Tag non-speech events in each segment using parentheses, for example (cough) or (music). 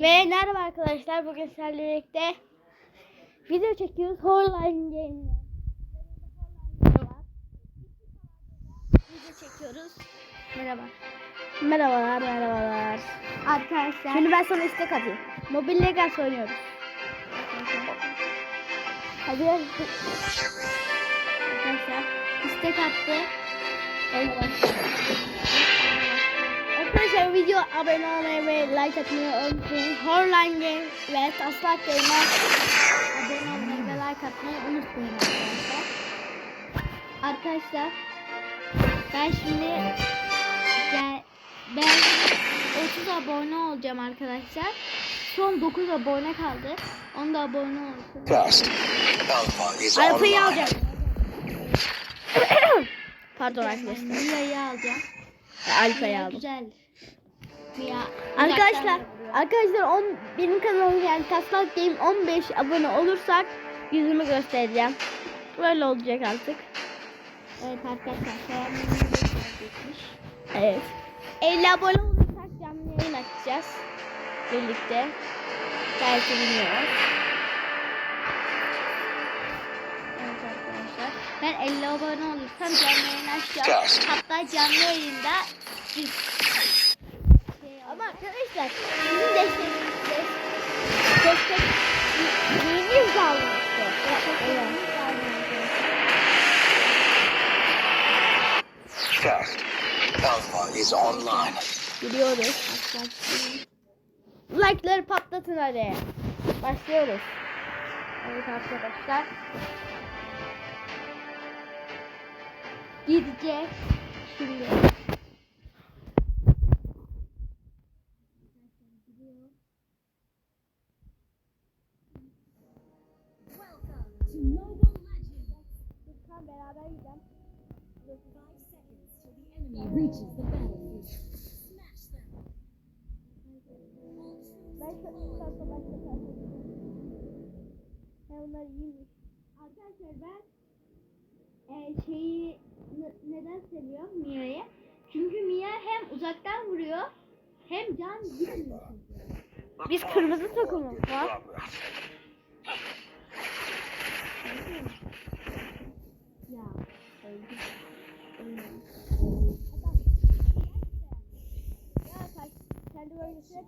Ve merhaba arkadaşlar. Bugün sizlerle birlikte video çekiyoruz. Horline Game'le. Video çekiyoruz. Merhaba. Merhabalar, merhabalar. Arkadaşlar. Şimdi ben sana istek atayım. Mobile Legends oynuyoruz. Hadi. Arkadaşlar istek attı. Evet. Arkadaşlar video abone olmayı ve like atmayı unutmayın. Horline Game ve Taslak Game'e abone olmayı ve like atmayı unutmayın arkadaşlar. Arkadaşlar ben şimdi ben 30 abone olacağım arkadaşlar. Son 9 abone kaldı. Onu da abone olsun. Alfa'yı alacağım. (coughs) Pardon arkadaşlar. Mia'yı alacağım. Alfa'yı aldım. güzel. Arkadaşlar, arkadaşlar on, benim kanalım yani Taslak Game 15 abone olursak yüzümü göstereceğim. Böyle olacak artık. Evet arkadaşlar. Evet. 50 abone olursak canlı yayın açacağız. Birlikte. Belki bilmiyoruz. Evet arkadaşlar. Ben 50 abone olursam canlı yayın açacağım. Hatta canlı yayında biz arkadaşlar sizin desteğiniz destek destek kalmıştı. Evet. Test. Alpha is online. Gidiyoruz. Like'ları patlatın hadi. Başlıyoruz. Evet arkadaşlar. Gideceğiz. Şimdi. Başka başka Ben onlar iyiymiş. Arkadaşlar ben e, şeyi neden seviyorum Mia'yı? Çünkü Mia hem uzaktan vuruyor hem can gitmiyor. Biz kırmızı takımız var. Kendi bölgesine.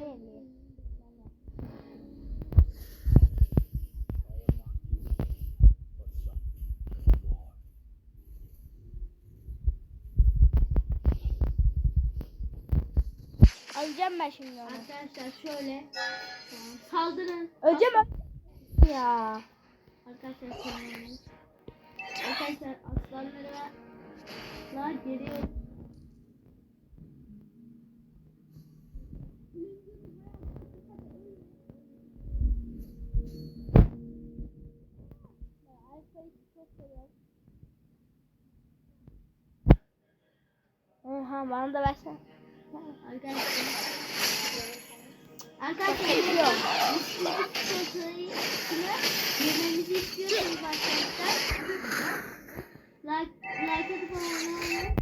Beğenmiyor. Alacağım ben şimdi onu. Arkadaşlar şöyle saldırın. Öleceğim ya. Arkadaşlar şöyle. Arkadaşlar aslanlara la geliyor. Oha bana da versen. Arkadaşlar. Arkadaşlar yememizi istiyorsanız arkadaşlar. Like, like atıp abone olun.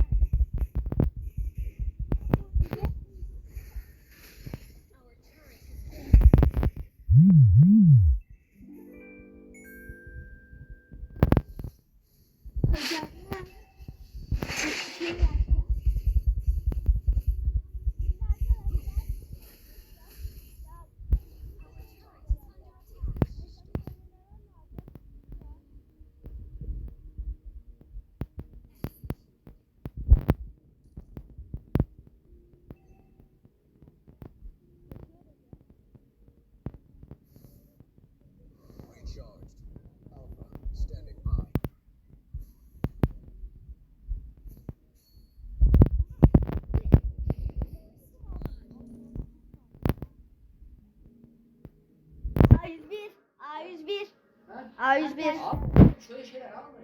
A101. Abi şöyle şeyler almayın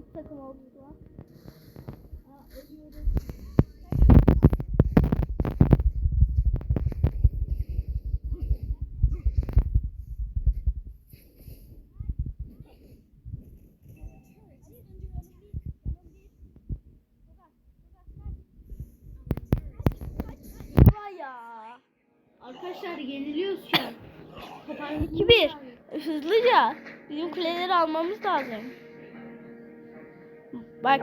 kırmızı takım olduk lan? Aa, ölüyoruz. Arkadaşlar yeniliyoruz şu an. Toparlanın. 2-1. Hızlıca. Bizim kuleleri almamız lazım. Bak.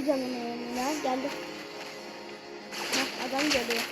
Öyle canım ya. Geldi. Bak adam geliyor.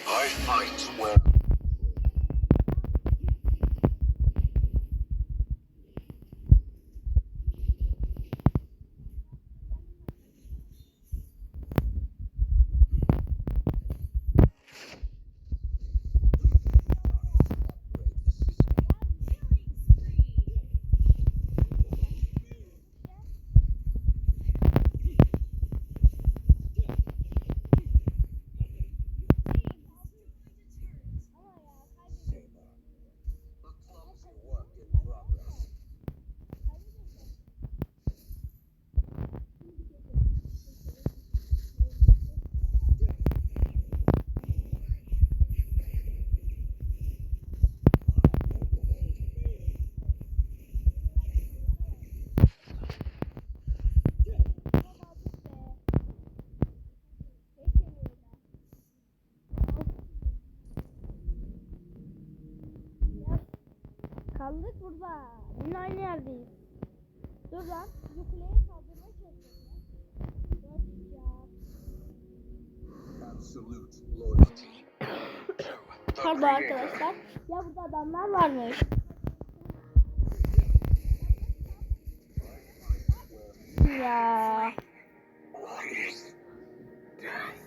Kaldık burada. Yine aynı yerdeyiz. Dur lan. Bu kuleye saldırmaya çalışıyorum. Ya. Absolute loyalty. (coughs) Pardon arkadaşlar. Ya burada adamlar varmış. Ya.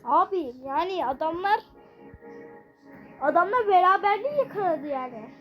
Abi yani adamlar adamlar beraberliği yakaladı yani.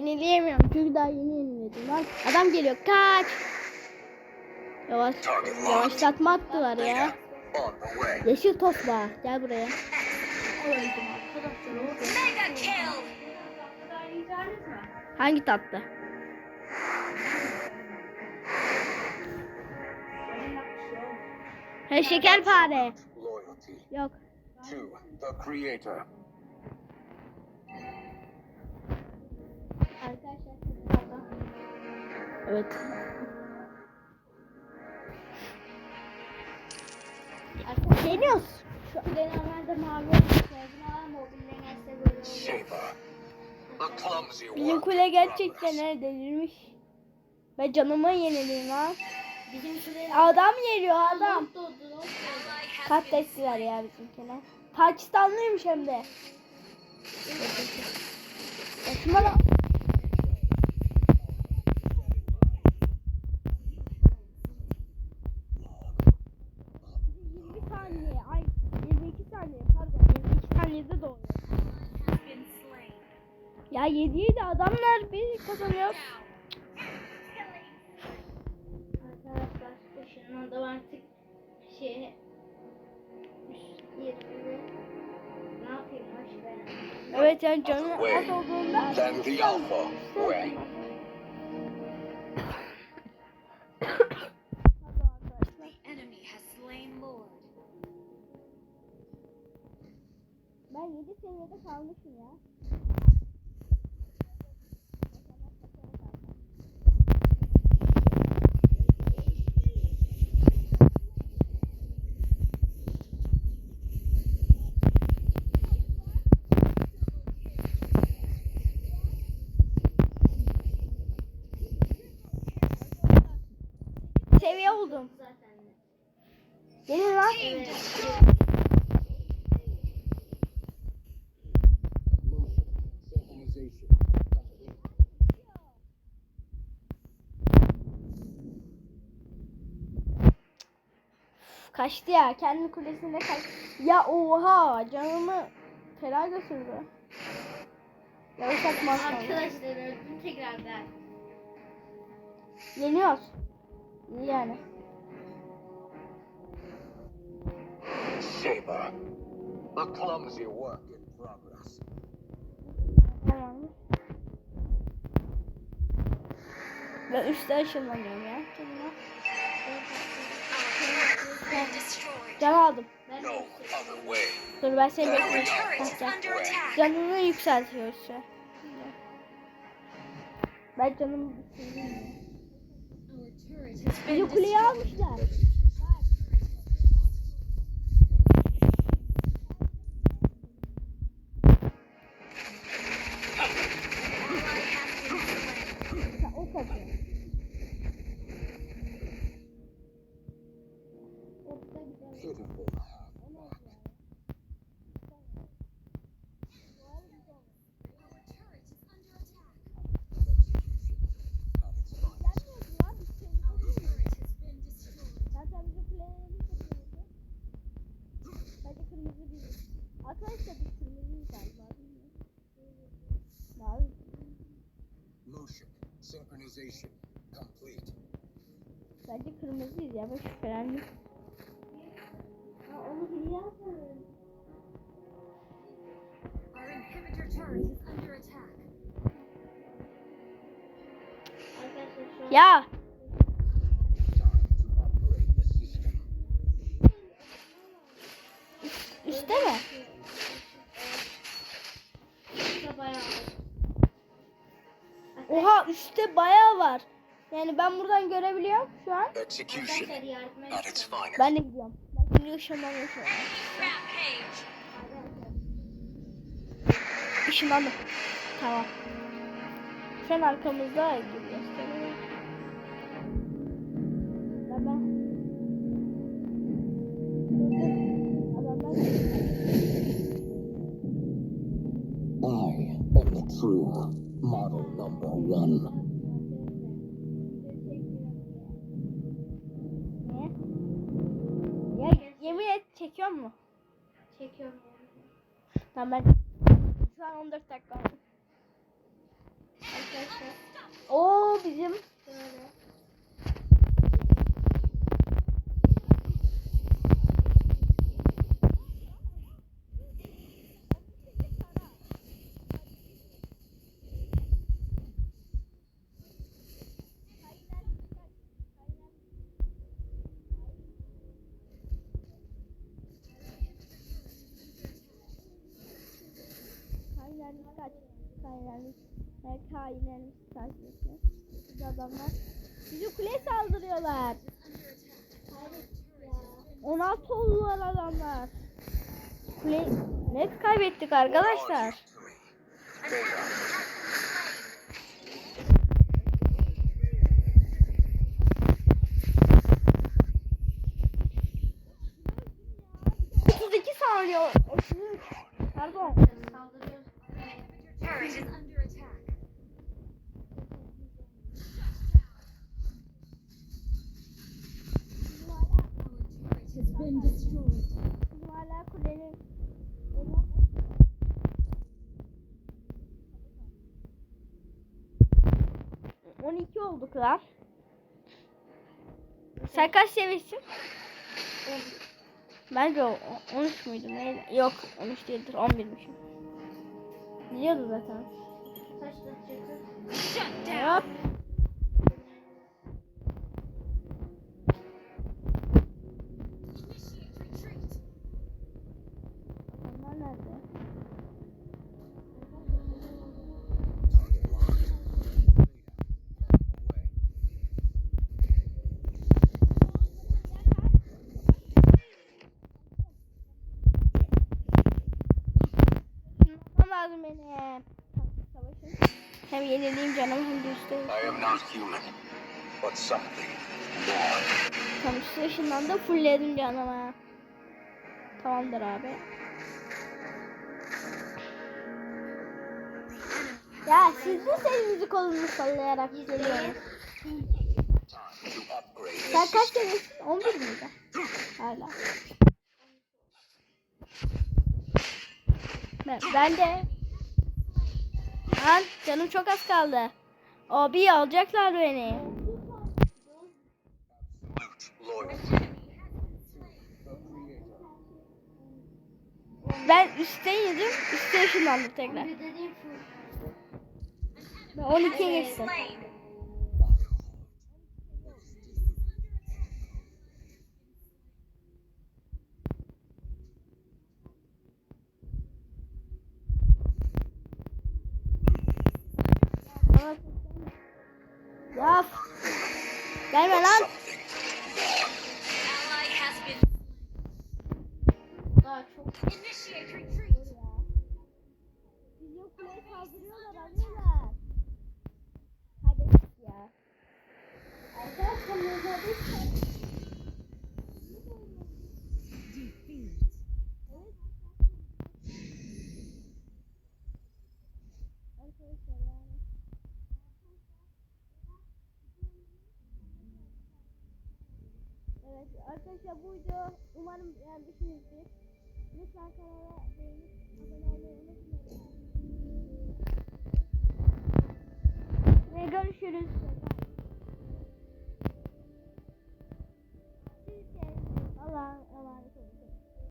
yenileyemiyorum çünkü daha yeni yeniliyordum lan. Adam geliyor kaç. Yavaş, yavaşlatma attılar ya. Yeşil tosba gel buraya. Hangi tatlı? He şekerpare. Yok. Arkadaşlar. Evet. Arkadaşlar. Deniyoruz. Şu normalde mavi olmuş. Buna mobilden gelse böyle Bizim kule gerçekten progress. he delirmiş. Ve canımı yenileyim ha. Bizim şuraya Adam geliyor adam. Katlettiler ya bizimkiler. Pakistanlıymış hem de. Başıma da... 7 7 adamlar bir kazanıyor. Arkadaşlar ışınlandım artık şey Evet yani canım az olduğunda Ben 7 seviyede kalmışım ya. Seviye oldum. Gelin lan. Kaçtı ya. Kendi kulesinde kaç. Ya oha canımı fena götürdü. Yavaşlat maşallah. Arkadaşlar öldüm tekrardan. Yeniyoruz. Yani. Saber. A clumsy work in progress. Tamam. Ben üstte ışınlanıyorum ya. Can aldım. Dur ben seni bekliyorum. Canını an. Ben canımı düşüreyim. Bizi kuleye almışlar. O kadar. Pitiful. Zaten bizim kulelerimiz de kırmızı. Sadece kırmızı değil. Arkadaşlar biz kırmızıyız galiba. bilmiyorum. Mavi. Motion. Synchronization. Complete. Sadece kırmızıyız ya. Ben şüphelendim. Onu yapmadım. Our inhibitor turret is under attack. Ya. Üste mi? Oha üstte bayağı var. Yani ben buradan görebiliyorum şu an. Ben de gidiyorum. Ben şimdi an. Rampage. Işınlandım. Tamam. Sen arkamızda gibi one. Niye? Ya yemin et çekiyor mu? Çekiyorum. Tamam ben... Şu an 14 dakika oldu. Arkadaşlar Oo bizim şöyle. Ne kaynerlik kaç? Biz adamlar. Bizi kuleye saldırıyorlar. 16 oldular adamlar. Kule net kaybettik arkadaşlar. Been destroyed. Bizim hala kulenin. 12 olduk lan. Sen kaç seviyesin? Bence o- o- 13 müydü? Neydi? Yok 13 değildir 11'mişim. Biliyordu zaten. Kaç dakika? Hop. Initiate retreat. Onlar nerede? Yapmam lazım benim. Savaşın. Hem yenileyim canım hem de üstte. I am not human, but something more. Tam üstü yaşından da fullledim canıma. Tamamdır abi. Ya siz de elinizi kolunuzu sallayarak geliyorsunuz. Sen kaç seviyesin? 11 miydi? Hala. Ben, ben de. Lan canım çok az kaldı. Abi alacaklar beni. Ben üstteydim. Üstte ışınlandım tekrar. Bir dediğim şu. Ben 12'ye geçtim. Arkadaşlar bu video umarım beğenmişsinizdir. Lütfen kanala beğenip abone olmayı unutmayın. Ve görüşürüz.